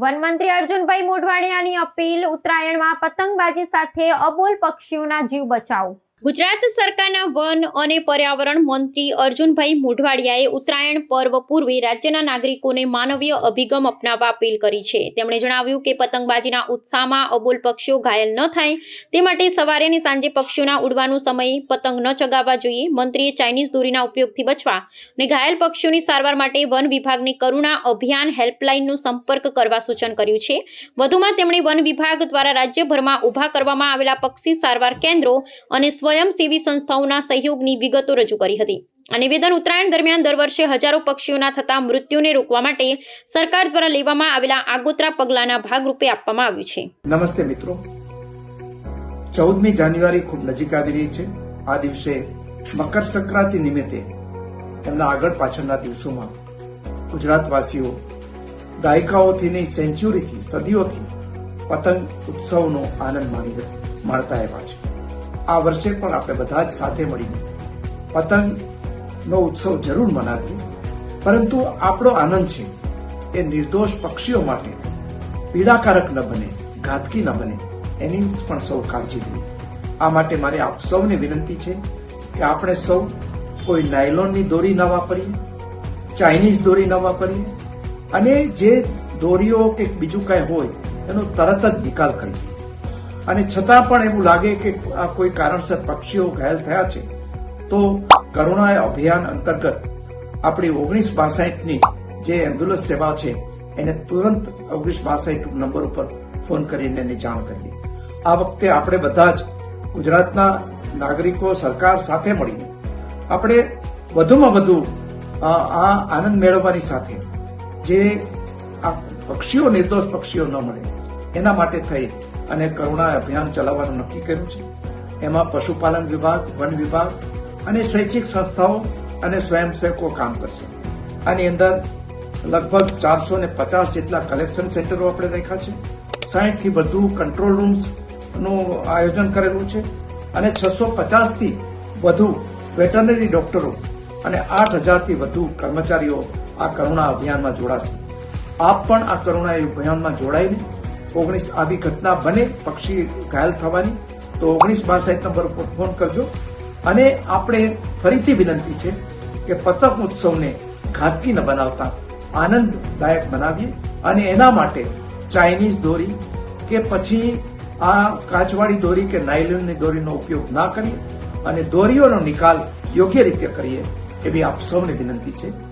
વનમંત્રી Arjunbhai મોઢવાડિયાની appeal ઉત્તરાયણમાં પતંગબાજી સાથે અબોલ પક્ષીઓના જીવ બચાવો. ગુજરાત સરકારના વન અને પર્યાવરણ મંત્રી અર્જુનભાઈ મોઢવાડિયાએ ઉત્તરાયણ પર્વ પૂર્વે રાજ્યના નાગરિકોને માનવીય અભિગમ અપનાવવા અપીલ કરી છે. તેમણે જણાવ્યું કે પતંગબાજીના ઉત્સાહમાં અબોલ પક્ષીઓ ઘાયલ ન થાય તે માટે સવારે અને સાંજે પક્ષીઓના ઉડવાનો સમય પતંગ ન ચગાવવા જોઈએ. મંત્રીએ ચાઇનીઝ દોરીના ઉપયોગથી બચવા અને ઘાયલ પક્ષીઓની સારવાર માટે વન વિભાગની કરુણા અભિયાન હેલ્પલાઇનનો સંપર્ક કરવા સૂચન કર્યું છે. વધુમાં તેમણે વન વિભાગ દ્વારા રાજ્યભરમાં ઊભા કરવામાં આવેલા પક્ષી સારવાર કેન્દ્રો અને સ્વયંસેવી સંસ્થાઓના સહયોગની વિગતો રજૂ કરી હતી. આ નિવેદન ઉત્તરાયણ દરમિયાન દર વર્ષે હજારો પક્ષીઓના થતા મૃત્યુને રોકવા માટે સરકાર દ્વારા લેવામાં આવેલા આગોતરા પગલાના ભાગરૂપે આપવામાં આવ્યું છે. નમસ્તે મિત્રો. ચૌદમી જાન્યુઆરી ખૂબ નજીક આવી રહી છે. આ દિવસે મકર સંક્રાંતિ નિમિત્તે એમના આગળ પાછળના દિવસોમાં ગુજરાતવાસીઓ દાયકાઓથી નહીં સેન્ચ્યુરીથી સદીઓથી પતંગ ઉત્સવનો આનંદ માણી માણતા આવ્યા છે. આ વર્ષે પણ આપણે બધા જ સાથે મળીને પતંગનો ઉત્સવ જરૂર મનાવીએ. પરંતુ આપણો આનંદ છે એ નિર્દોષ પક્ષીઓ માટે પીડાકારક ન બને, ઘાતકી ન બને, એની પણ સૌ કાળજી લઈએ. આ માટે મારે આપ સૌને વિનંતી છે કે આપણે સૌ કોઈ નાયલોનની દોરી ન વાપરીએ ચાઇનીઝ દોરી ન વાપરીએ અને જે દોરીઓ કે બીજું કાંઈ હોય એનો તરત જ નિકાલ કરીએ અને છતાં પણ એવું લાગે કે આ કોઈ કારણસર પક્ષીઓ ઘાયલ થયા છે, તો કરુણા અભિયાન અંતર્ગત આપણી ઓગણીસ બાસઠની જે એમ્બ્યુલન્સ સેવા છે, એને તુરંત ઓગણીસ બાસઠ નંબર ઉપર ફોન કરીને એની જાણ કરીએ. આ વખતે આપણે બધા જ ગુજરાતના નાગરિકો, સરકાર સાથે મળીને આપણે વધુમાં વધુ આ આનંદ મેળવવાની સાથે જે આ પક્ષીઓ, નિર્દોષ પક્ષીઓ ન મળે એના માટે થઈ અને કરુણા અભિયાન ચલાવવાનું નક્કી કર્યું છે. એમાં પશુપાલન વિભાગ, વન વિભાગ અને સ્વૈચ્છિક સંસ્થાઓ અને સ્વયંસેવકો કામ કરશે. આની અંદર લગભગ ચારસો ને પચાસ જેટલા કલેક્શન સેન્ટરો આપણે રાખ્યા છે. સાહીઠથી વધુ કંટ્રોલ રૂમ્સનું આયોજન કરેલું છે અને છસો પચાસથી વધુ વેટરનરી ડોક્ટરો અને આઠ હજારથી વધુ કર્મચારીઓ આ કરુણા અભિયાનમાં જોડાશે. આપ પણ આ કરુણા અભિયાનમાં જોડાઈને ઓગણીસ આવી ઘટના બને, પક્ષી ઘાયલ થવાની, તો ઓગણીસ બાસઠ નંબર ઉપર ફોન કરજો. અને આપણે ફરીથી વિનંતી છે કે પતંગ ઉત્સવને ઘાતકી ન બનાવતા, આનંદદાયક બનાવીએ. અને એના માટે ચાઇનીઝ દોરી કે પછી આ કાચવાળી દોરી કે નાયલોનની દોરીનો ઉપયોગ ના કરીએ. અને દોરીઓનો નિકાલ યોગ્ય રીતે કરીએ, એવી આપ સૌને વિનંતી છે.